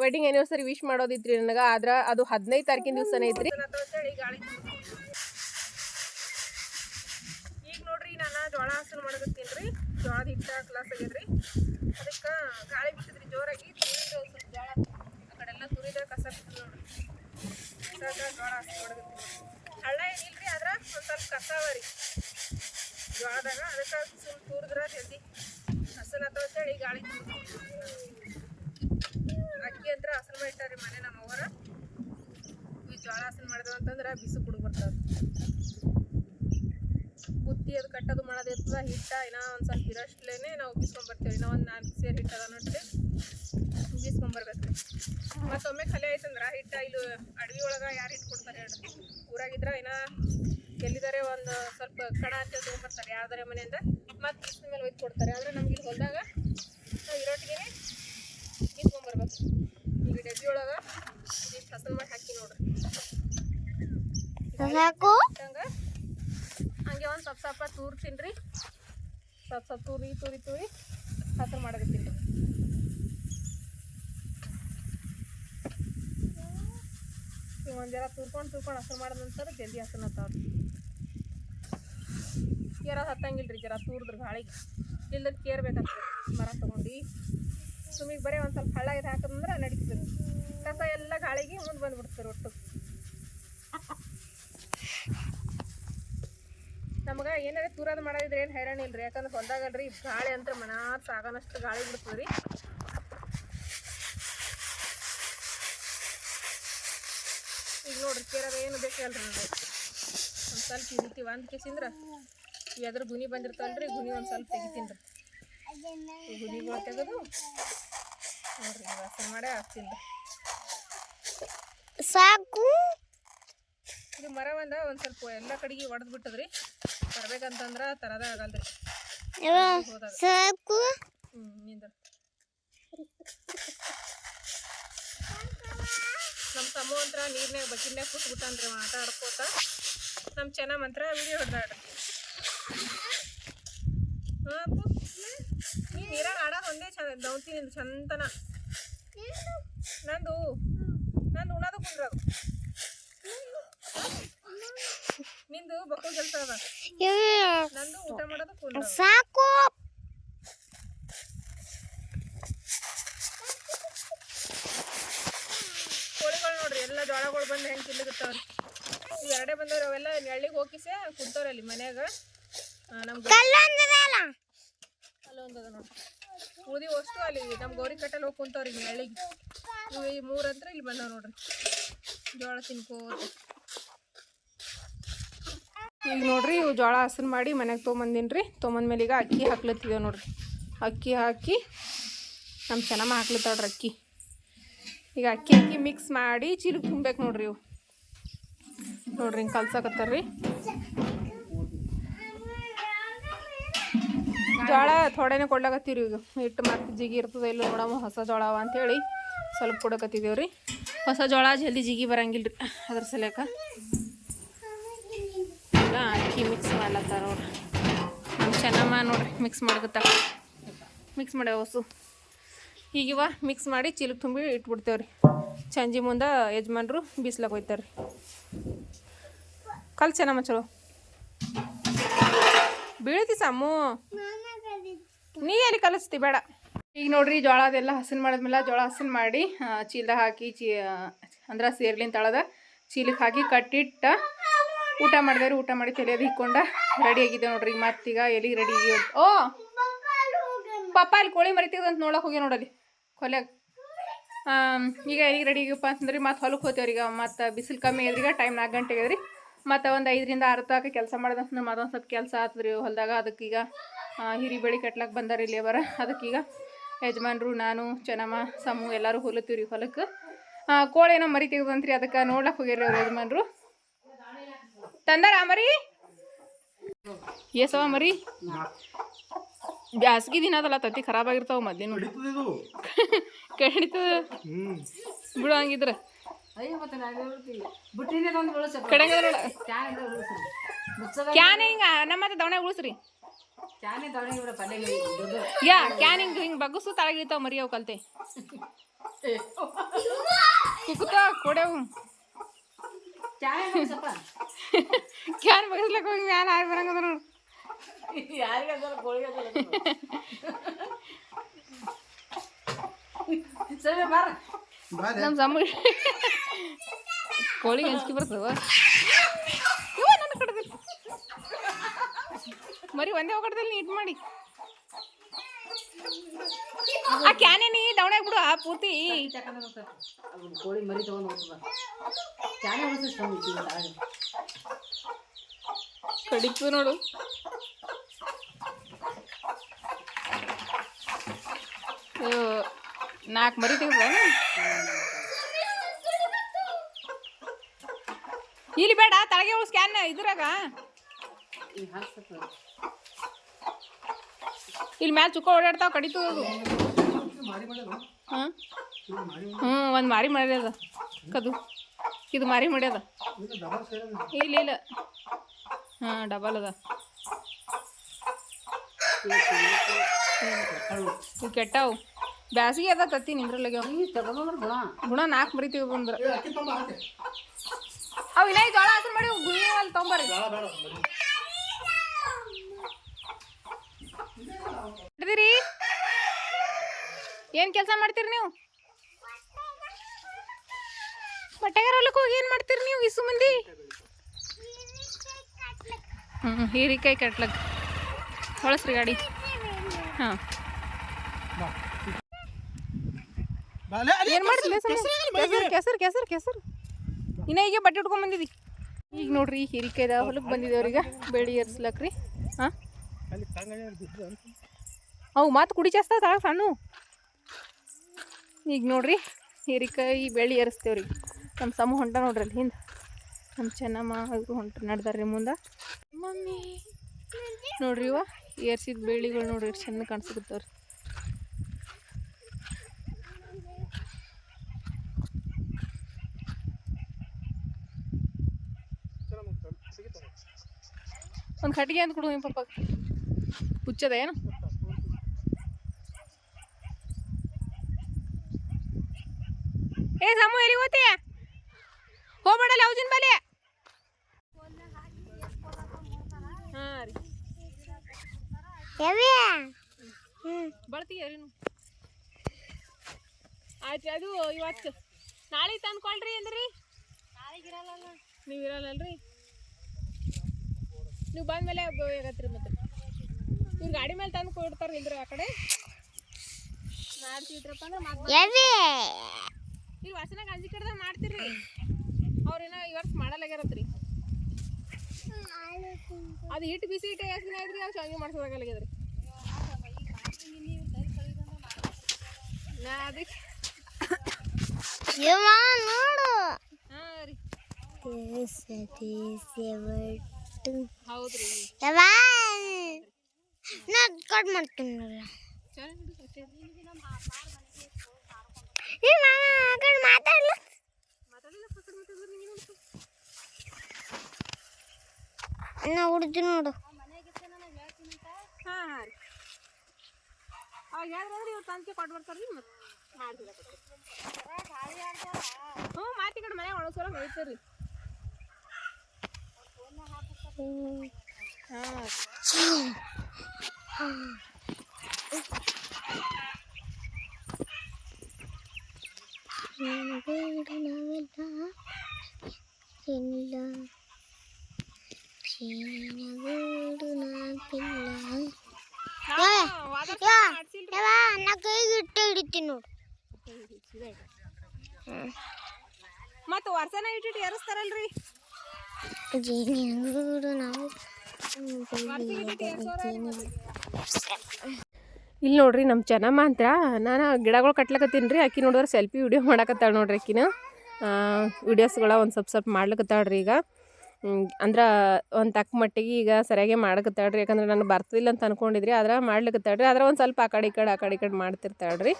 Wedding anniversary wish ಮಾಡೋದಿತ್ರಿ ನನಗೆ. ಆದ್ರೆ ಅದು ಹದಿನೈದು ತಾರೀಕಿನ ದಿವಸನೇ ಐತ್ರಿ. ಈಗ ನೋಡ್ರಿ ನಾನು ಜೋಳ ಹಸರು ಮಾಡಕತ್ತೀನಿ ರೀ. ಜೋಳದ ಹಿಟ್ಟ ಕ್ಲಾಸ್ ಆಗ್ಯದ್ರಿ ಅದಕ್ಕೆ ಗಾಳಿ ಬಿಟ್ಟಿದ್ರಿ ಜೋರಾಗಿ. ತುರಿದ ಜೋಳ ಆ ಕಡೆಲ್ಲ ತುರಿದ ಕಸ ಬಿಟ್ಟು ನೋಡ್ರಿ. ಕಸ ಜೋಳ ಹಸರು ಮಾಡಕತ್ತೀನಿ ಹಳ್ಳ ಏನಿಲ್ರಿ ಆದ್ರೆ ಒಂದು ಸ್ವಲ್ಪ ಕಸ ಅವ ರೀ. ಜೋಳದಾಗ ಅದಕ್ಕೆ ಸುಮ್ಮನೆ ತುರಿದ್ರೆ ಜಲ್ದಿ ಹಸನ್ ಅಥವಾ ಅಂತೇಳಿ ಗಾಳಿ ಅಕ್ಕಿ ಆಸನ ಹಸನ್ ಮಾಡಿಟ್ಟಾರಿ ಮನೆ ನಮ್ಮ ಅವರ ಈ ಜ್ವಾಳ ಹಸನ್ ಮಾಡಿದ್ರು ಅಂತಂದ್ರೆ ಬಿಸಿ ಕುಡುಗ್ ಬರ್ತದ ಬುತ್ತಿ ಅದು ಕಟ್ಟೋದು ಮಾಡೋದು ಹಿಟ್ಟ ಇನ್ನೂ ಒಂದು ಸ್ವಲ್ಪ ಇರೋಷ್ಟ್ಲೇ ನಾವು ಬಿಸ್ಕೊಂಬರ್ತೀವಿ ಇನ್ನೂ ಒಂದು ನಾಲ್ಕು ಸೇರು ಹಿಟ್ಟದ ನೋಡ್ರಿ. ಬಿಸ್ಕೊಂಬರ್ಬೇಕು ಮತ್ತೊಮ್ಮೆ ಖಾಲಿ ಆಯ್ತಂದ್ರೆ ಹಿಟ್ಟ ಇಲ್ಲಿ ಅಡವಿ ಒಳಗೆ ಯಾರು ಹಿಟ್ಟು ಕೊಡ್ತಾರೆ ಹೇಳ್ರಿ. ಊರಾಗಿದ್ರೆ ಇನ್ನ ಎಲ್ಲಿದ್ದಾರೆ ಒಂದು ಸ್ವಲ್ಪ ಕಣ ಅಂತ ತೊಗೊಂಬರ್ತಾರೆ ಯಾವ್ದಾರೆ ಮನೆಯಿಂದ ಮತ್ತೆ ಬಿಸಿನ ಮೇಲೆ ಒಯ್ದು ಕೊಡ್ತಾರೆ. ಆದರೆ ನಮ್ಗೆ ಇಲ್ಲಿ ಹೊಲದಾಗ ನಾವು ಇರೋಟ್ಟಿಗೆ ಬಿಸ್ಕೊಂಬರ್ಬೇಕು ಈಗ ಡಬ್ಬಿ ಒಳಗೆ ಹಸನ್ ಮಾಡಿ ಹಾಕಿ ನೋಡ್ರಿ ಸಾಕು? ಹಂಗ ಒಂದು ಸ್ವಲ್ಪ ಸ್ವಲ್ಪ ತೂರ್ತೀನಿ ರೀ ಸ್ವಲ್ಪ ಸ್ವಲ್ಪ ತೂರಿ ತೂರಿ ತೂರಿ ಹಸರು ಮಾಡಕತ್ತೀನಿ ರೀ ಈಗ ಒಂದು ಜರ ತೂರ್ಕೊಂಡು ತೂರ್ಕೊಂಡು ಹಸರು ಮಾಡಿದ ನಂತರ ಜಲ್ದಿ ಹಸನ್ ಹತ್ತಾವ ಕೇರ ಹತ್ತಂಗಿಲ್ಲ ರೀ ಜರ ತೂರಿದ್ರೆ ಗಾಳಿಗೆ. ಇಲ್ಲದ ಕೇರ್ ಬೇಕಾಗ್ತದೆ ಮರ ತೊಗೊಂಡು. ಸುಮಿಗೆ ಬರೀ ಒಂದು ಸ್ವಲ್ಪ ಹಳ್ಳ ಇದು ಹಾಕಿದ್ರೆ ನಡೀತದೆ. ಕಸ ಎಲ್ಲ ಗಾಳಿಗೆ ಮುಂದೆ ಬಂದ್ಬಿಡ್ತಾರೆ ಒಟ್ಟು ನಮಗೆ ಏನಾರ ತೂರದ ಮಾಡೋದಿದ್ರೆ ಏನು ಹೈರಾಣ ಇಲ್ರಿ. ಯಾಕಂದ್ರೆ ಹೊಲ್ದಾಗಲ್ರಿ ಗಾಳಿ ಅಂತ ಮನಾರ್ ಸಾಗನಷ್ಟು ಗಾಳಿ ಬಿಡ್ತದೆ ರೀ. ಈಗ ನೋಡ್ರಿ ಕೇರಾಗ ಏನು ಬೇಕಲ್ರಿ ನಮಗೆ? ಒಂದು ಸ್ವಲ್ಪ ರೀತಿ ಒಂದು ಕೇಸಿಂದ್ರ ಎದ್ರ ಗುನಿ ಬಂದಿರ್ತಲ್ರಿ ಗುನಿ ಒಂದು ಸ್ವಲ್ಪ ತೆಗಿತೀನಿ ರೀ ಈ ಗುನಿಗಳು ತೆಗೆದು ನೋಡ್ರಿ ಮಾಡೇ ಆಗ್ತಿಲ್ಲ ಸಾಕು. ಇದು ಮರ ಒಂದ ಒಂದು ಸ್ವಲ್ಪ ಎಲ್ಲ ಕಡೆಗೆ ಒಡೆದು ಬಿಟ್ಟದ್ರಿ. ಬರ್ಬೇಕಂತಂದ್ರ ತರದ ಆಗಲ್ರಿ. ಸಾಕು. ನಿಂದ್ರ. ನಮ್ಮ ತಮ್ಮ ಅಂತ್ರ ನೀರ್ನ್ಯಾಗ ಬಕಿನ್ಯಾಗ ಕೂತ್ಬಿಟ್ಟನ್ರಿ ಆಟ ಆಡ್ಕೋತ ನಮ್ಮ ಚೆನ್ನ ಮಂತ್ರ ವಿಡಿಯೋ ಹೊಡೆದಾಡ್ರಿ ಹಾಂ ನೀ ನೀರಾಗ ಆಡೋದು ಒಂದೇ ಚಂದ ದೌತೀನಿ ಚಂದನ. ನಂದು ನಂದು ಉಣದು ಕುಂದ್ರದು ನಿಂದು ಬಕ್ಕೋ ಕೆಲಸ ಅದ. ನಂದು ಊಟ ಮಾಡೋದು ಕುಂದ್ರದು ಸಾಕು. ಕೋಳಿಗಳು ನೋಡ್ರಿ ಎಲ್ಲ ಜೋಳಗಳು ಬಂದು ಹೆಂಗೆ ತಿನ್ಲಿಕತ್ತಾವ್ರಿ ಇವು ಎರಡೇ ಬಂದವ್ರಿ ಅವೆಲ್ಲ ನೆಳ್ಳಿಗೆ ಹೋಗಿಸೆ ಕುಂತವ್ರಲ್ಲಿ ಮನ್ಯಾಗ. ನಮ್ಮ ಅಲ್ಲೊಂದದ ಅಲ್ಲೊಂದು ನೋಡ್ರಿ. ಉಳಿದಿ ಅಷ್ಟು ಅಲ್ಲಿ ನಮ್ಮ ಗೌರಿ ಕಟ್ಟಲ್ಲಿ ಹೋಗಿ ಕುಂತವ್ರಿ ಈಗ ನೆಳ್ಳಿಗೆ ಇವು ಈ ಮೂರು ಇಲ್ಲಿ ಬಂದವ್ ನೋಡ್ರಿ. ಜೋಳ ತಿನ್ಕೋತ. ಈಗ ನೋಡ್ರಿ ಇವು ಜೋಳ ಹಸನ್ ಮಾಡಿ ಮನ್ಯಾಗ ತೊಗೊಂಬಂದಿನಿ ರೀ ತೊಗೊಂಬಂದ್ಮೇಲೆ ಈಗ ಅಕ್ಕಿ ಹಾಕ್ಲತ್ತಿದ್ದೇವೆ ನೋಡ್ರಿ. ಅಕ್ಕಿ ಹಾಕಿ ನಮ್ಮ ಚೆನ್ನಮ್ಮ ಹಾಕ್ಲತ್ತಾಳ್ರಿ ಅಕ್ಕಿ. ಈಗ ಅಕ್ಕಿ ಅಕ್ಕಿ ಮಿಕ್ಸ್ ಮಾಡಿ ಚೀಲಕ್ಕೆ ತುಂಬಬೇಕು ನೋಡ್ರಿ ಇವು. ನೋಡ್ರಿ ಹಿಂಗೆ ಕಲ್ಸಕತ್ತಾರ್ರಿ. ಜೋಳ ಥೋಡೆನೆ ಕೊಡ್ಲಾಕತ್ತೀವಿ ಈಗ. ಹಿಟ್ಟು ಮತ್ತೆ ಜಿಗಿ ಇರ್ತದ ಇಲ್ಲ ನೋಡಮ್ಮ, ಹೊಸ ಜೋಳ ಅವ ಅಂತೇಳಿ ಸ್ವಲ್ಪ ಕೊಡಕತ್ತಿದ್ದೇವೆ ರೀ ಹೊಸ ಜೋಳ ಜಲ್ದಿ ಜಿಗಿ ಬರಂಗಿಲ್ಲ ರೀ ಅದ್ರ ಸಲಕ ಎಲ್ಲ ಅಕ್ಕಿ ಮಿಕ್ಸ್ ಮಾಡ್ಲತ್ತಾರ ನೋಡ್ರಿ ನಮ್ಮ ಚೆನ್ನಮ್ಮ ನೋಡ್ರಿ ಮಿಕ್ಸ್ ಮಾಡ್ಕತ್ತ ಮಿಕ್ಸ್ ಮಾಡ್ಯಾವ ಹೊಸು. ಈಗಿವ ಮಿಕ್ಸ್ ಮಾಡಿ ಚೀಲಕ್ಕೆ ತುಂಬಿ ಇಟ್ಬಿಡ್ತೇವೆ ರೀ ಸಂಜೆ ಮುಂದೆ ಯಜಮಾನ್ರು ಬಿಸ್ಲಕ್ಕೆ ಹೋಯ್ತಾರೆ ರೀ ಕಲ್ ಚೆನ್ನಮ್ಮ ಚಲೋ. ಬೀಳತಿ ಸಮ್ಮು ನೀ ಎಲ್ಲಿ ಕಲಿಸ್ತಿ? ಬೇಡ. ಈಗ ನೋಡ್ರಿ ಜೋಳ ಅದೆಲ್ಲ ಹಸನ್ ಮಾಡಿದ್ಮೇಲೆ ಜೋಳ ಹಸನ್ ಮಾಡಿ ಚೀಲ ಹಾಕಿ ಚೀ ಅಂದ್ರೆ ಸೇರ್ಲಿನ ತಳದ ಚೀಲಕ್ಕೆ ಹಾಕಿ ಕಟ್ಟಿಟ್ಟ ಊಟ ಮಾಡಿದ್ರಿ ಊಟ ಮಾಡಿ ತಲೆಯದು ಇಕ್ಕೊಂಡ ರೆಡಿ ಆಗಿದೆ ನೋಡ್ರಿ. ಈಗ ಮತ್ತೀಗ ಎಲ್ಲಿಗೆ ರೆಡಿ ಓ ಪಪ್ಪ ಅಲ್ಲಿ ಕೋಳಿ ಮರಿತಿದಂತ ನೋಡಕ್ ಹೋಗಿ ನೋಡಲ್ಲಿ ಕೊಲೆ ಆಮ್, ಈಗ ಎಲ್ಲಿಗೆ ರೆಡಿ ಆಗಪ್ಪ ಅಂತಂದ್ರಿ. ಮತ್ತೆ ಹೊಲಕ್ಕೆ ಹೋಗ್ತೇವ್ರಿ ಈಗ. ಮತ್ತೆ ಬಿಸಿಲು ಕಮ್ಮಿ ಆಗ್ಯದ್ರಿ ಟೈಮ್ ನಾಲ್ಕು ಗಂಟೆಗೆ ಅದ್ರಿ ಮತ್ತು ಒಂದು ಐದರಿಂದ ಆರು ತನಕ ಕೆಲಸ ಮಾಡಿದಂತ ಮತ್ತೊಂದು ಸ್ವಲ್ಪ ಕೆಲಸ ಆತ್ರಿ ಹೊಲದಾಗ. ಆ, ಹಿರಿ ಬಳಿ ಕಟ್ಲಕ್ಕೆ ಬಂದಾರ ಇಲ್ಲಿ ಅವರ ಅದಕ್ಕೀಗ ಯಜಮಾನ್ರು ನಾನು ಚೆನ್ನಮ್ಮ ಸಮು ಎಲ್ಲರೂ ಹೊಲತ್ತೀವ್ರಿ ಹೊಲಕ್ಕೆ ಆ, ಕೋಳಿ ಏನೋ ಮರಿ ತೆಗೆದಂತ್ರಿ ಅದಕ್ಕೆ ನೋಡ್ಲಕ್ಕೆ ಹೋಗ್ಯಾರ ಅವ್ರ ಯಜಮಾನ್ರು. ತಂದಾರ ಮರಿ? ಏಸವ ಮರಿ? ಬ್ಯಾಸ್ಗಿ ದಿನ ಅದಲ್ಲ ತತ್ತಿ ಖರಾಬ್ ಆಗಿರ್ತಾವ ಮೊದ್ಲಿನ ಕಡಿತದ? ಬಿಡು ಹಂಗಿದ್ರ. ಕಡೆಗೆ ನೋಡ. ಕ್ಯಾನ್ ಹಿಂಗ? ನಮ್ಮ ಮತ್ತೆ ದವಣೆ ಉಳಿಸ್ರಿ. ಯಾ ಕ್ಯಾನ್ ಹಿಂಗ ಹಿಂಗ್ ಬಗ್ಗಸು ತಳಗಿರ್ತಾವ ಮರಿ ಅವ್ ಕಲ್ತೆ. ಕುಕುತ ಕೊಡೆವು ಚಾಯ್ ಸ್ವಲ್ಪ. ಕ್ಯಾನ್ ಬಗಸ್ಲಕ್ಕ ಹೋಗಿ ಮ್ಯಾಲ ಹಾರಿ ಬರಂಗದ ನೋಡು. ಯಾರಿಗೆ ಅದಲ್ಲ ಕೋಳಿಗೆ ಅದಲ್ಲ ಸರಿ ಬಾರ. ನಮ್ಮ ಸಮ್ಮ ಕೋಳಿಗೆ ಅಂಜಿಕೆ ಬರ್ತವ ಇವ ನನ್ನ ಕಡ್ದಿಲ್ಲ ಮರಿ ಒಂದೇ ಒಗಡದಲ್ಲಿ ನೀಟ್ ಮಾಡಿ. ಆ ಕ್ಯಾನೇನಿ ದವಣೆ ಬಿಡು ಆ ಪೂರ್ತಿ ಕೋಳಿ ಮರಿ ತಗೊಂಡು ಹೋಗ್ತದ ಕಡಿತು ನೋಡು. ನಾಲ್ಕು ಮರಿ ತೆಗ್ದಾನ ಇಲ್ಲಿ ಬೇಡ ತಳಗೆ ಉಳಿಸ್ ಸ್ಕ್ಯಾನ್ ಇದ್ರಾಗ. ಇಲ್ಲಿ ಮ್ಯಾಲ ಚುಕ್ಕ ಓಡಾಡ್ತಾವ, ಕಡಿತು ಅದು ಹಾಂ ಹ್ಞೂ ಒಂದು ಮಾರಿ ಮಾಡ್ಯದ ಕದು ಇದು ಮಾರಿ ಮಾಡ್ಯದ ಇಲ್ಲ ಇಲ್ಲ. ಹಾಂ ಡಬಲ್ ಅದ. ಇವು ಕೆಟ್ಟವು. ಬ್ಯಾಸಿಗೆ ಅದ ತತ್ತಿ ನಿಂದ್ರಲ್ಲಾಗ್ಯಾವ ಗುಣ ನಾಲ್ಕು ಮರಿತೀವಿ ಬಂದ್ರ. ಅವು ಈ ಜೋಳ ಹಾಕಿ ಮಾಡಿ ಗುಳಿ ಅಲ್ಲಿ ತೊಂಬರ್ರಿ ಹಿಡ್ದಿರಿ ಏನು ಕೆಲಸ ಮಾಡ್ತೀರಿ ನೀವು? ಬಟ್ಟೆಗಾರ ಹೊಲಕ್ಕೆ ಹೋಗಿ ಏನ್ ಮಾಡ್ತೀರಿ ನೀವು ಇಸು ಮಂದಿ ಹ್ಞೂ ಹೀರಿಕಾಯಿ ಕಟ್ಲಕ್. ಹೊಳಸ್ರಿ ಗಾಡಿ. ಹಾಂ. ಏನ್ ಮಾಡ್ತಿಲ್ಲ ಕೆಸರು ಕೆಸರು ಕೆಸರು ಕೆಸರು ಇನ್ನ ಈಗ ಬಟ್ಟೆ ಉಟ್ಕೊಂಡ್ ಬಂದಿದಿ? ಈಗ ನೋಡ್ರಿ ಹೀರಿಕಾಯ್ದ ಹೊಲಕ್ಕೆ ಬಂದಿದ್ದೇವ್ರೀಗ ಬೆಳಿ ಏರ್ಸ್ಲಕ್ರಿ. ಹಾಂ? ಅವು ಮತ್ತೆ ಕುಡಿ ಜಾಸ್ತಿ ಸಣ್ಣ ಈಗ ನೋಡ್ರಿ ಹೀರಿಕಾಯಿ ಬೆಳಿ ಏರಿಸ್ತೇವ್ರಿ. ನಮ್ಮ ಸಮ ಹೊಂಟ ನೋಡ್ರಿ ಅಲ್ಲಿ ಹಿಂದೆ. ನಮ್ಮ ಚೆನ್ನಮ್ಮ ಅವರು ಹೊಂಟ ನಡ್ದಾರ್ರಿ ಮುಂದೆ. ಮಮ್ಮಿ. ನೋಡ್ರಿ ಇವ ಏರ್ಸಿದ ಬೇಳಿಗಳು ನೋಡ್ರಿ ಎಷ್ಟು ಚೆಂದ ಕಾಣಿಸ್ಬಿಡ್ತಾವ್ರಿ ಒಂದು ಕಟ್ಟಿಗೆ ಅಂತ ಕೊಡು ನಿಮ್ಮ ಪಪ್ಪ ಹುಚ್ಚದ ಏನು? ಏ ಸಮು ಎಲ್ಲಿ ಹೋಗ್ತೀಯ ಹೋಗ್ಬೇಡಲ್ಲ ಹೌಜಿನ ಬಲಿ ಹಾಂ ರೀ. ಬರ್ತೀಯ ರೀ ನೀವು ಆಯ್ತು ಅದು ಇವತ್ತು ನಾಳೆ ತಂದ್ಕೊಳ್ರಿ ಅಂದ್ರಿ? ನೀವು ಇರಲ್ಲಲ್ರಿ ನೀವು ಬಂದ್ಮೇಲೆ ಆಗತ್ರಿ ಮತ್ತೆ. ಇವ್ರು ಗಾಡಿ ಮೇಲೆ ತಂದು ಕೊಡ್ತಾರ ಇಲ್ರಿ ಆ ಕಡೆ. ಮಾಡ್ತಿದ್ರಪ್ಪ ಅಂದ್ರೆ ಇಲ್ಲಿ ವಾಸನ ಗಂಜಿ ಕಡ್ದ ಮಾಡ್ತೀರಿ ಅವ್ರೇನೋ ಈ ವರ್ಷ ಮಾಡಲಾಗ್ಯಾರತ್ರಿ ಅದು ಹಿಟ್ಟು ಬಿಸಿ ಹಿಟ್ಟು ಎಷ್ಟು ದಿನ ಐತ್ರಿ ಅವ್ರು ಶಾವಿಗೆ ಮಾಡ್ಸೋದಾಗಲಾಗ್ಯದ್ರಿ ನಾ ಅದಕ್ಕೆ ನೋಡು. ಹಾಂ ರೀ. ಹೌದ್ರಿ. ನಾ ಕಟ್ ಮಾಡ್ತೀನಿ ನೋಡು. ಚಲೋ ಬಿಡು ಅಷ್ಟೇ. ಏ ಮಾಮ ಆ ಕಡೆ ಮಾತಾಡ್ಲ? ನಾ ಹುಡ್ದು ನೋಡು. ಹಾಂ ಹಾಂ ರೀ. ಅವಾಗ ಹೇಳಿದ್ರೆ ಇವ್ರು ತಂತಿ ಕೊಟ್ಟು ಬರ್ತಾರೆ ರೀ ಮತ್ತೆ ಮಾಡ್ತಿಲ್ಲ ಹ್ಞೂ ಮಾತಿ ಕಡೆ ಮನೆ ಒಳಸೋಲ ಹೇಳ್ತೀರಿ ಹಾಂ ಬೇಡ ನಾವೆಲ್ಲ ಇಲ್ಲ ಚೀನಗೂಡು ನಾಕಿಲ್ಲ ಯಾ ಯವ್ವ ನಾ ಕೈಗೆ ಇಟ್ಟು ಹಿಡಿತೀನಿ ನೋಡು ಮತ್ತು ವರ್ಷನ ಇಟ್ಟಿಟ್ಟು ಏರಿಸ್ತಾರಲ್ರಿ ಇಲ್ಲಿ ನೋಡ್ರಿ ನಮ್ಮ ಚೆನ್ನಮ್ಮ ಅಂತ ನಾನು ಗಿಡಗಳು ಕಟ್ಲಕತ್ತೀನಿ ರೀ. ಆಕಿ ನೋಡಿದ್ರೆ ಸೆಲ್ಫಿ ವಿಡಿಯೋ ಮಾಡಕತ್ತಾಳೆ ನೋಡ್ರಿ ಆಕಿನ ವಿಡಿಯೋಸ್ಗಳ ಒಂದು ಸ್ವಲ್ಪ ಸ್ವಲ್ಪ ಮಾಡ್ಲಕತ್ತಾಳ್ರಿ ಈಗ. ಅಂದ್ರೆ ಒಂದು ತಕ್ಕ ಮಟ್ಟಿಗೆ ಈಗ ಸರಿಯಾಗಿ ಮಾಡಕತ್ತಾಳ್ರಿ. ಯಾಕಂದ್ರೆ ನಾನು ಬರ್ತಿಲ್ಲ ಅಂತ ಅನ್ಕೊಂಡಿದ್ರಿ. ಆದ್ರೆ ಮಾಡ್ಲಿಕತ್ತಾಳ್ರಿ. ಆದ್ರೆ ಒಂದು ಸ್ವಲ್ಪ ಆ ಕಡೆ ಈ ಕಡೆ ಆ ಕಡೆ ಈ ಕಡೆ ಮಾಡ್ತಿರ್ತಾಳ್ರಿ.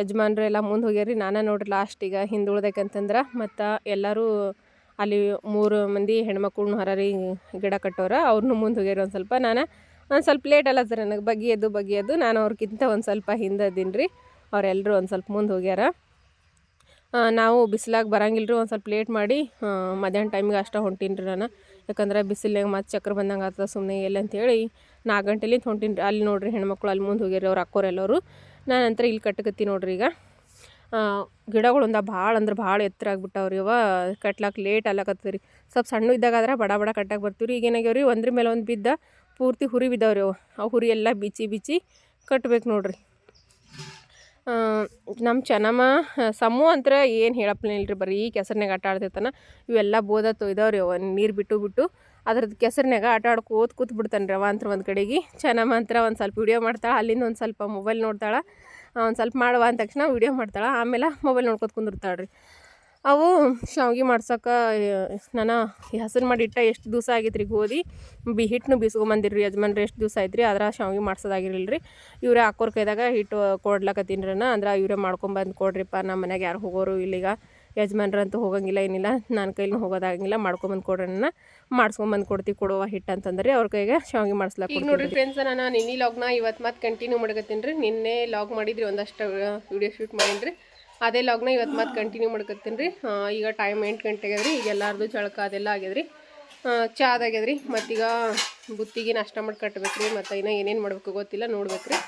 ಯಜಮಾನ್ರು ಎಲ್ಲ ಮುಂದೆ ಹೋಗ್ಯಾರಿ. ನಾನು ನೋಡ್ರಿ ಲಾಸ್ಟ್ ಈಗ ಹಿಂದುಳ್ದಕ್ಕಂತಂದ್ರೆ ಮತ್ತು ಎಲ್ಲರೂ ಅಲ್ಲಿ ಮೂರು ಮಂದಿ ಹೆಣ್ಮಕ್ಳನ್ನ ಹೊರರಿ ಗಿಡ ಕಟ್ಟೋರು. ಅವ್ರನ್ನೂ ಮುಂದೆ ಹೋಗ್ಯಾರ ಒಂದು ಸ್ವಲ್ಪ. ನಾನು ಒಂದು ಸ್ವಲ್ಪ ಲೇಟ್ ಅಲ್ಲ ಸರ್ ನನಗೆ ಬಗೆಯೋದು ಬಗೆಯೋದು ನಾನು ಅವ್ರಿಗಿಂತ ಒಂದು ಸ್ವಲ್ಪ ಹಿಂದೆ ಅದೀನಿ ರೀ ಅವರೆಲ್ಲರೂ ಒಂದು ಸ್ವಲ್ಪ ಮುಂದೆ ಹೋಗ್ಯಾರ. ನಾವು ಬಿಸಿಲಾಗ ಬರಂಗಿಲ್ಲ ರೀ ಒಂದು ಸ್ವಲ್ಪ ಲೇಟ್ ಮಾಡಿ. ಮಧ್ಯಾಹ್ನ ಟೈಮಿಗೆ ಅಷ್ಟೇ ಹೊಂಟೀನಿ ರೀ ನಾನು. ಯಾಕಂದ್ರೆ ಬಿಸಿಲಾಗ ಮತ್ತೆ ಚಕ್ರ ಬಂದಂಗೆ ಆಗ್ತದೆ ಸುಮ್ಮನೆ ಎಲ್ಲ ಅಂತೇಳಿ ನಾಲ್ಕು ಗಂಟೆಲಿಂದ ಹೊಂಟೀನಿ ರೀ ಅಲ್ಲಿ ನೋಡ್ರಿ ಹೆಣ್ಮಕ್ಳು ಅಲ್ಲಿ ಮುಂದೆ ಹೋಗ್ಯಾರ ಅವ್ರು ಅಕ್ಕೋರೆಲ್ಲವರು ನಾನು ನಂತರ ಇಲ್ಲಿ ಕಟ್ಟಕತ್ತಿ ನೋಡ್ರಿ ಈಗ. ಗಿಡಗಳೊಂದ ಭಾಳ ಅಂದ್ರೆ ಭಾಳ ಎತ್ತರ ಆಗ್ಬಿಟ್ಟಾವ್ರಿ ಅವ ಕಟ್ಲಾಕ ಲೇಟ್ ಅಲ್ಲಕತ್ತದ ರೀ ಸ್ವಲ್ಪ ಸಣ್ಣ ಇದ್ದಾಗಾದ್ರೆ ಬಡ ಬಡ ಕಟ್ಟಕ್ಕೆ ಬರ್ತೀವಿ ಈಗ ಏನಾಗ್ಯಾವ ರೀ ಒಂದ್ರ ಮೇಲೆ ಒಂದು ಬಿದ್ದ ಪೂರ್ತಿ ಹುರಿ ಬಿದ್ದಾವ್ರಿ ಅವು. ಆ ಹುರಿ ಎಲ್ಲ ಬಿಚ್ಚಿ ಬಿಚ್ಚಿ ಕಟ್ಬೇಕು ನೋಡ್ರಿ. ನಮ್ಮ ಚೆನ್ನಮ್ಮ, ಸಮೂ ಅಂತರ ಏನು ಹೇಳಪ್ಪನೇ ಬರೀ ಕೆಸರಿನಾಗ ಆಟ ಆಡ್ತಿರ್ತಾನ. ಇವೆಲ್ಲ ಬೋದ ತೊಯ್ದವ್ರಿ ಅವ ನೀರು ಬಿಟ್ಟು ಬಿಟ್ಟು. ಅದ್ರದ್ದು ಕೆಸರಿನಾಗ ಆಟ ಆಡ್ಕೋತ ಕೂತ್ ಬಿಡ್ತಾನೆ ರೀ ಅವ ಅಂತ ಒಂದು ಕಡೆಗೆ. ಚೆನ್ನಮ್ಮ ಅಂತರ ಒಂದು ಸ್ವಲ್ಪ ವಿಡಿಯೋ ಮಾಡ್ತಾಳೆ, ಅಲ್ಲಿಂದ ಒಂದು ಸ್ವಲ್ಪ ಮೊಬೈಲ್ ನೋಡ್ತಾಳೆ. ಒಂದು ಸ್ವಲ್ಪ ಮಾಡುವ ಅಂದ ತಕ್ಷಣ ವೀಡಿಯೋ ಮಾಡ್ತಾಳೆ. ಆಮೇಲೆ ಮೊಬೈಲ್ ನೋಡ್ಕೊತ ಕುಂದಿರ್ತಾಳೆ ರೀ ಅವು ಶಾವ್ಗೆ ಮಾಡ್ಸೋಕೆ ನಾನು ಹೆಸರು ಮಾಡಿ ಇಟ್ಟ ಎಷ್ಟು ದಿವಸ ಆಗೈತೆ ರೀ ಗೋಧಿ? ಬಿ ಹಿಟ್ಟನ್ನು ಬೀಸ್ಕೊಂಬಂದಿರಿ ಯಜಮಾನ್ರು, ಎಷ್ಟು ದಿವಸ ಆಯ್ತು ರೀ ಅದ್ರ ಶಾವ್ಗೆ ಮಾಡ್ಸೋದಾಗಿರಲಿಲ್ಲ ರೀ ಇವರೇ ಹಾಕೋರ್ ಕೈದಾಗ ಹಿಟ್ಟು ಕೊಡ್ಲಕತ್ತೀನಿ ರೀ ಅಂದ್ರೆ ಇವರೇ ಮಾಡ್ಕೊಂಬಂದು ಕೊಡ್ರಿಪ್ಪ ನಮ್ಮ ಮನೆಗೆ ಯಾರು ಹೋಗೋರು ಇಲ್ಲೀಗ. ಯಜಮಾನ್ರಂತೂ ಹೋಗಂಗಿಲ್ಲ ಏನಿಲ್ಲ. ನನ್ನ ಕೈಲಿ ಹೋಗೋದಾಗಂಗಿಲ್ಲ. ಮಾಡ್ಕೊಂಬಂದು ಕೊಡೋಣ ಮಾಡಿಸ್ಕೊಂಬಂದು ಕೊಡ್ತೀವಿ ಕೊಡುವ ಹಿಟ್ಟು ಅಂತಂದ್ರೆ ಅವ್ರ ಕೈಗೆ ಶಾವಿಗೆ ಮಾಡಿಸ್ಲಾಕ ಈಗ ನೋಡ್ರಿ ಫ್ರೆಂಡ್ಸ್ ನಾನು ನಿನ್ನೆ ಲಾಗ್ನ ಇವತ್ತು ಮತ್ತೆ ಕಂಟಿನ್ಯೂ ಮಾಡ್ಕತ್ತೀನಿ ರೀ. ನಿನ್ನೆ ಲಾಗ್ ಮಾಡಿದ್ರಿ ಒಂದಷ್ಟು ವಿಡಿಯೋ ಶೂಟ್ ಮಾಡೀನಿ ರೀ. ಅದೇ ಲಾಗ್ನ ಇವತ್ತು ಮತ್ತೆ ಕಂಟಿನ್ಯೂ ಮಾಡ್ಕತ್ತೀನಿ ರೀ. ಈಗ ಟೈಮ್ ಎಂಟು ಗಂಟೆಗೆ ರೀ. ಈಗ ಎಲ್ಲಾರ್ದು ಚಳಕ ಅದೆಲ್ಲ ಆಗ್ಯದ್ರಿ ರೀ. ಮತ್ತೀಗ ಬುತ್ತಿಗೆ ನಾಷ್ಟ ಮಾಡಿ ಕಟ್ಬೇಕು ರೀ. ಮತ್ತು ಇನ್ನೂ ಏನೇನು ಮಾಡಬೇಕು ಗೊತ್ತಿಲ್ಲ ನೋಡ್ಬೇಕು ರೀ.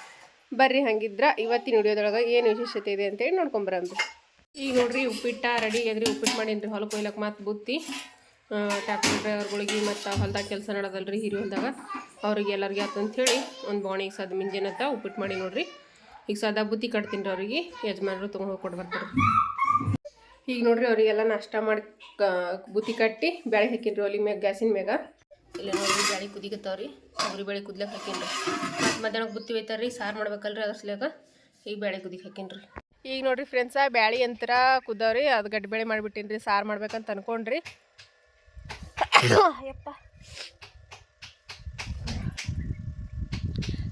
ಬರ್ರಿ ಹಂಗಿದ್ರೆ ಇವತ್ತಿನ ವಿಡಿಯೋದೊಳಗೆ ಏನು ವಿಶೇಷತೆ ಇದೆ ಅಂತೇಳಿ ನೋಡ್ಕೊಂಬರಂದ್ರಿ ಈಗ ನೋಡ್ರಿ ಉಪ್ಪಿಟ್ಟ ರೆಡಿ. ಆಗ್ರಿ ಉಪ್ಪಿಟ್ಟು ಮಾಡೀನಿ ರೀ ಹೊಲಕ್ಕೆ ಒಯ್ಲಕ್ಕೆ ಮತ್ತೆ ಬುತ್ತಿ. ಟ್ಯಾಕ್ಟರ್ ಡ್ರೈವರ್ಗಳಿಗೆ ಮತ್ತು ಹೊಲ್ದಾಗ ಕೆಲಸ ರೀ ಹಿರಿ ಹೊಲ್ದಾಗ. ಅವ್ರಿಗೆ ಎಲ್ಲರಿಗೆ ಆತಂಥೇಳಿ ಒಂದು ಬಾಣಿಗೆ ಸದ ಮಿಂಜಿನತ್ತ ಉಪ್ಪಿಟ್ಟು ಮಾಡಿ ನೋಡ್ರಿ. ಈಗ ಸದಾ ಬುತ್ತಿ ಕಟ್ತೀನಿ ರೀ ಅವ್ರಿಗೆ. ಯಜಮಾನರು ತೊಗೊಂಡು ಹೋಗಿ ಬರ್ತಾರೆ. ಈಗ ನೋಡ್ರಿ ಅವರಿಗೆಲ್ಲ ನಾಷ್ಟ ಮಾಡಿ ಬುತ್ತಿ ಕಟ್ಟಿ ಬ್ಯಾಳೆ ಹಾಕಿನ್ರಿ ಒಲಿ ಮ್ಯಾಗ, ಗ್ಯಾಸಿನ ಮ್ಯಾಗ. ಇಲ್ಲ ನೋಡ್ರಿ ಬೇಳೆ ಕುದಿಕತ್ತಾವ್ರಿ ಅವ್ರಿ ಬೇಳೆ ಕುದ್ಲಕ್ಕೆ ಹಾಕಿನ್ರಿ ಮತ್ತು ಮಧ್ಯಾಹ್ನಕ್ಕೆ ಬುತ್ತಿ ಒಯ್ತಾರ್ರಿ ಸಾರು ಮಾಡ್ಬೇಕಲ್ರಿ ಅದ್ರ ಈಗ ಬ್ಯಾಳೆ ಕುದಿಗೆ ಹಾಕಿನ್ರಿ ಈಗ ನೋಡ್ರಿ ಫ್ರೆಂಡ್ಸ ಬ್ಯಾಳಿ ಅಂತರ ಕುದವ್ರಿ, ಅದು ಗಡ್ಡೆ ಬೇಳೆ ಮಾಡಿಬಿಟ್ಟಿನ್ರಿ, ಸಾರು ಮಾಡ್ಬೇಕಂತ ಅನ್ಕೊಂಡ್ರಿ. ಯಪ್ಪ.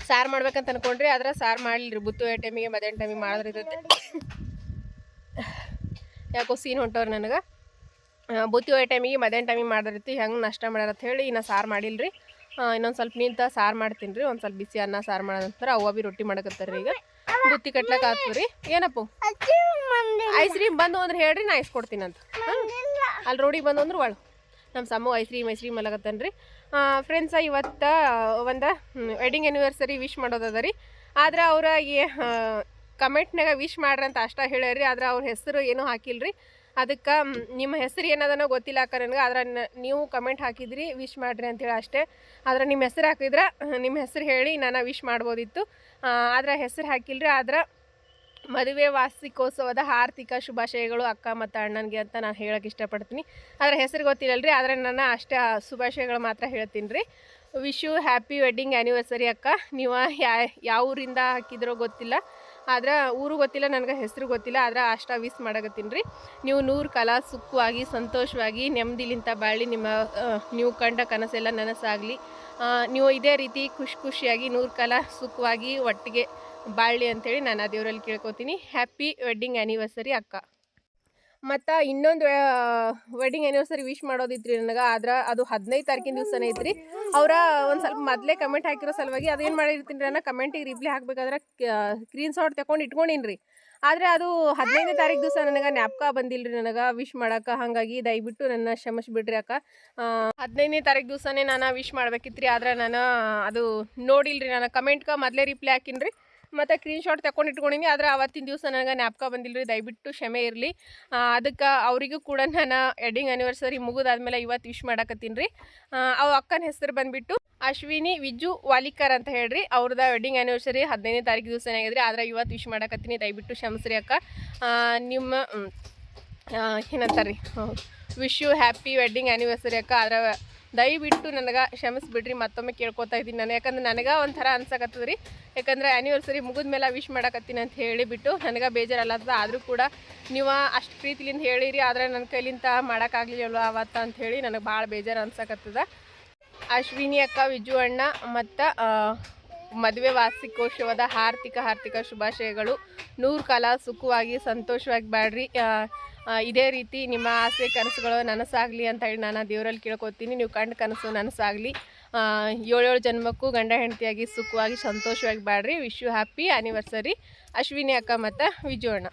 ಸಾರು ಮಾಡ್ಬೇಕಂತ ಅನ್ಕೊಂಡ್ರಿ, ಆದ್ರೆ ಸಾರು ಮಾಡಲಿರಿ ಬುತ್ತು ಟೈಮಿಗೆ ಮಧ್ಯಾಹ್ನ ಟೈಮಿಗೆ ಇರುತ್ತೆ. ಯಾಕೋ ಸೀನ್ ಹೊಂಟವ್ರಿ ನನಗೆ. ಬುತ್ತಿ ಒಯ್ಯೋ ಟೈಮಿಗೆ ಮಧ್ಯಾಹ್ನ ಟೈಮಿಗೆ ಮಾಡಿದ್ರೈತಿ, ಹೆಂಗೆ ನಷ್ಟ ಮಾಡ್ಯಾರ ಅಂತ ಹೇಳಿ ಇನ್ನು ಸಾರು ಮಾಡಿಲ್ರಿ. ಇನ್ನೊಂದು ಸ್ವಲ್ಪ ನಿಂತ ಸಾರು ಮಾಡ್ತೀನಿ ರೀ, ಒಂದು ಸ್ವಲ್ಪ ಬಿಸಿ ಅನ್ನ ಸಾರು ಮಾಡೋ ನಂತರ ಅವ್ವ ಬಿ ರೊಟ್ಟಿ ಮಾಡಕತ್ತಾರ ಈಗ. ಬುತ್ತಿ ಕಟ್ಲಕ್ಕೆ ಆಗ್ತದೆ ರೀ. ಏನಪ್ಪ? ಐಸ್ ಕ್ರೀಮ್ ಬಂದು ಅಂದ್ರೆ ಹೇಳ್ರಿ, ನಾ ಐಸ್ ಅಂತ. ಅಲ್ಲಿ ರೋಡಿಗೆ ಬಂದು ಅಂದ್ರೆ ಒಳ. ನಮ್ಮ Sammu ice cream ice cream ಅಲ್ಲಕತ್ತಾನ ರೀ. ಫ್ರೆಂಡ್ಸ ಇವತ್ತು, ಒಂದು ವೆಡ್ಡಿಂಗ್ ಆ್ಯನಿವರ್ಸರಿ ವಿಶ್ ಮಾಡೋದದ ರೀ. ಆದ್ರೆ ಅವ್ರ ಕಮೆಂಟ್ನಾಗ ವಿಶ್ ಮಾಡ್ರಿ ಅಂತ ಅಷ್ಟ ಹೇಳ್ಯಾರಿ ಆದ್ರೆ ಅವ್ರ ಹೆಸರು ಏನೂ ಹಾಕಿಲ್ರಿ. ಅದಕ್ಕೆ ನಿಮ್ಮ ಹೆಸರು ಏನದನೋ ಗೊತ್ತಿಲ್ಲ ಅಕ್ಕ ನನಗೆ ಆದ್ರೆ ನೀವು ಕಮೆಂಟ್ ಹಾಕಿದ್ರಿ ವಿಶ್ ಮಾಡ್ರಿ ಅಂತೇಳಿ ಅಷ್ಟೇ. ಆದ್ರೆ ನಿಮ್ಮ ಹೆಸರು ಹಾಕಿದ್ರೆ, ನಿಮ್ಮ ಹೆಸರು ಹೇಳಿ ನಾನು ವಿಶ್ ಮಾಡ್ಬೋದಿತ್ತು. ಆದ್ರೆ ಹೆಸರು ಹಾಕಿಲ್ರಿ, ಆದ್ರೆ ಮದುವೆ ವಾರ್ಷಿಕೋತ್ಸವದ ಆರ್ಥಿಕ ಶುಭಾಶಯಗಳು ಅಕ್ಕ ಮತ್ತು ಅಣ್ಣನಿಗೆ ಅಂತ ನಾನು ಹೇಳಕ್ಕೆ ಇಷ್ಟಪಡ್ತೀನಿ. ಆದರೆ ಹೆಸರು ಗೊತ್ತಿಲ್ಲಲ್ರಿ, ಆದರೆ ನಾನು ಅಷ್ಟೇ ಶುಭಾಶಯಗಳು ಮಾತ್ರ ಹೇಳ್ತೀನಿ ರೀ wish you happy wedding anniversary ಅಕ್ಕ. ನೀವು ಯಾ ಯಾವ ಊರಿಂದ ಹಾಕಿದ್ರೋ ಗೊತ್ತಿಲ್ಲ. ಆದ್ರೆ ಊರು ಗೊತ್ತಿಲ್ಲ, ನನಗೆ ಹೆಸರು ಗೊತ್ತಿಲ್ಲ, ಆದ್ರೆ ಅಷ್ಟ ವಿಸ್ ಮಾಡಕತ್ತೀನಿ ನೀವು ನೂರು ಕಾಲ ಸುಖವಾಗಿ, ಸಂತೋಷವಾಗಿ, ನೆಮ್ಮದಿಲಿಂತ ಬಾಳಿ ನಿಮ್ಮ ನೀವು ಕಂಡ ಕನಸೆಲ್ಲ ನನಸಾಗಲಿ. ನೀವು ಇದೇ ರೀತಿ ಖುಷಿ ಖುಷಿಯಾಗಿ ನೂರು ಕಾಲ ಸುಖವಾಗಿ ಒಟ್ಟಿಗೆ ಬಾಳಿ ಅಂತೇಳಿ ನಾನು ಆ ದೇವರಲ್ಲಿ ಕೇಳ್ಕೊತೀನಿ. ಹ್ಯಾಪಿ ವೆಡ್ಡಿಂಗ್ ಆ್ಯನಿವರ್ಸರಿ ಅಕ್ಕ. ಮತ್ತು ಇನ್ನೊಂದು ವೆಡ್ಡಿಂಗ್ ಆ್ಯನಿವರ್ಸರಿ ವಿಶ್ ಮಾಡೋದಿತ್ರಿ ನನಗೆ. ಆದ್ರೆ ಅದು ಹದಿನೈದು ತಾರೀಕಿನ ದಿವಸನೇ ಐತ್ರಿ. ಅವರ ಒಂದು ಸ್ವಲ್ಪ ಮೊದಲೇ ಕಮೆಂಟ್ ಹಾಕಿರೋ ಸಲುವಾಗಿ ಅದೇನು ಮಾಡಿರ್ತೀನಿ ರೀ ನಾನು ಕಮೆಂಟಿಗೆ ರಿಪ್ಲೈ ಹಾಕ್ಬೇಕಾದ್ರೆ ಸ್ಕ್ರೀನ್ ಶಾಟ್ ತಗೊಂಡು ಇಟ್ಕೊಂಡಿನಿ ರೀ ಆದರೆ ಅದು ಹದಿನೈದನೇ ತಾರೀಕು ದಿವಸ ನನಗೆ ಜ್ಞಾಪಕ ಬಂದಿಲ್ಲ ರೀ ನನಗೆ ವಿಶ್ ಮಾಡೋಕೆ. ಹಾಗಾಗಿ ದಯವಿಟ್ಟು ನನ್ನ ಕ್ಷಮಿಸ್ಬಿಡ್ರಿ ಅಕ್ಕ. ಹದಿನೈದನೇ ತಾರೀಕು ದಿವಸನೇ ನಾನು ವಿಶ್ ಮಾಡ್ಬೇಕಿತ್ತು ರೀ ಆದ್ರೆ ನಾನು ಅದು ನೋಡಿಲ್ರಿ. ರೀ ನಾನು ಕಮೆಂಟ್ಗೆ ಮೊದಲೇ ರಿಪ್ಲೈ ಹಾಕಿನಿ ರೀ ಮತ್ತು ಸ್ಕ್ರೀನ್ ಶಾಟ್ ತಗೊಂಡು ಇಟ್ಕೊಂಡಿನಿ. ಆದ್ರೆ ಅವತ್ತಿನ ದಿವಸ ನನಗೆ ಜ್ಞಾಪಕ ಬಂದಿಲ್ಲ ರೀ ದಯವಿಟ್ಟು ಕ್ಷಮೆ ಇರಲಿ. ಅದಕ್ಕೆ ಅವರಿಗೂ ಕೂಡ ನಾನು ವೆಡ್ಡಿಂಗ್ ಆ್ಯನಿವರ್ಸರಿ ಮುಗಿದಾದ್ಮೇಲೆ ಇವತ್ತು ವಿಶ್ ಮಾಡಕತ್ತೀನಿ ರೀ ಅವು ಅಕ್ಕನ ಹೆಸರು ಬಂದುಬಿಟ್ಟು ಅಶ್ವಿನಿ, ವಿಜು, ವಾಲಿಕರ್ ಅಂತ ಹೇಳ್ರಿ. ಅವ್ರದ್ದು ವೆಡ್ಡಿಂಗ್ ಆ್ಯನಿವರ್ಸರಿ ಹದಿನೈದನೇ ತಾರೀಕು ದಿವಸ ಆಗಿದ್ರಿ. ಆದ್ರೆ ಇವತ್ತು ವಿಶ್ ಮಾಡಕತ್ತೀನಿ. ದಯವಿಟ್ಟು ಕ್ಷಮಿಸ್ರಿ ಅಕ್ಕ. ನಿಮ್ಮ ಏನಂತಾರೆ ರೀ wish you happy wedding anniversary ಅಕ್ಕ. ಆದ್ರೆ ದಯವಿಟ್ಟು ನನಗೆ ಕ್ಷಮಿಸ್ಬಿಡ್ರಿ ಮತ್ತೊಮ್ಮೆ ಕೇಳ್ಕೊತಾ ಇದ್ದೀನಿ ನಾನು. ಯಾಕಂದ್ರೆ ನನಗೆ ಒಂಥರ ಅನ್ಸಕತ್ತದ ರೀ ಯಾಕಂದ್ರೆ ಆ್ಯನಿವರ್ಸರಿ ಮುಗಿದ ಮೇಲೆ ವಿಶ್ ಮಾಡಕತ್ತೀನಿ ಅಂತ ಹೇಳಿಬಿಟ್ಟು ನನಗೆ ಬೇಜಾರಲ್ಲದ ಆದರೂ ಕೂಡ ನೀವು ಅಷ್ಟು ಪ್ರೀತಿಲಿಂದ ಹೇಳಿರಿ ಆದರೆ ನನ್ನ ಕೈಲಿಂದ ಮಾಡೋಕ್ಕಾಗಲಿಲ್ಲ ಅವತ್ತ ಅಂತ ಹೇಳಿ ನನಗೆ ಭಾಳ ಬೇಜಾರು ಅನ್ಸಕತ್ತದ. ಅಶ್ವಿನಿ ಅಕ್ಕ ವಿಜು ಅಣ್ಣ ಮತ್ತು ಮದುವೆ ವಾರ್ಷಿಕೋತ್ಸವದ ಆರ್ಥಿಕ ಆರ್ಥಿಕ ಶುಭಾಶಯಗಳು. ನೂರು ಕಾಲ ಸುಖವಾಗಿ ಸಂತೋಷವಾಗಿ ಆ, ಇದೇ ರೀತಿ ನಿಮ್ಮ ಆಸೆ ಕನಸುಗಳು ನನಸಾಗಲಿ ಅಂತ ಹೇಳಿ ನಾನು ದೇವರಲ್ಲಿ ಕೇಳ್ಕೊತೀನಿ. ನೀವು ಕಂಡ ಕನಸು ನನಸಾಗಲಿ. ಏಳೇಳು ಜನ್ಮಕ್ಕೂ ಗಂಡ ಹೆಂಡತಿಯಾಗಿ ಸುಖವಾಗಿ ಸಂತೋಷವಾಗಿ ಬಾಳ್ರಿ. Wish you happy anniversary Ashwini ಅಕ್ಕ ಮತ್ತು ವಿಜು ಅಣ್ಣ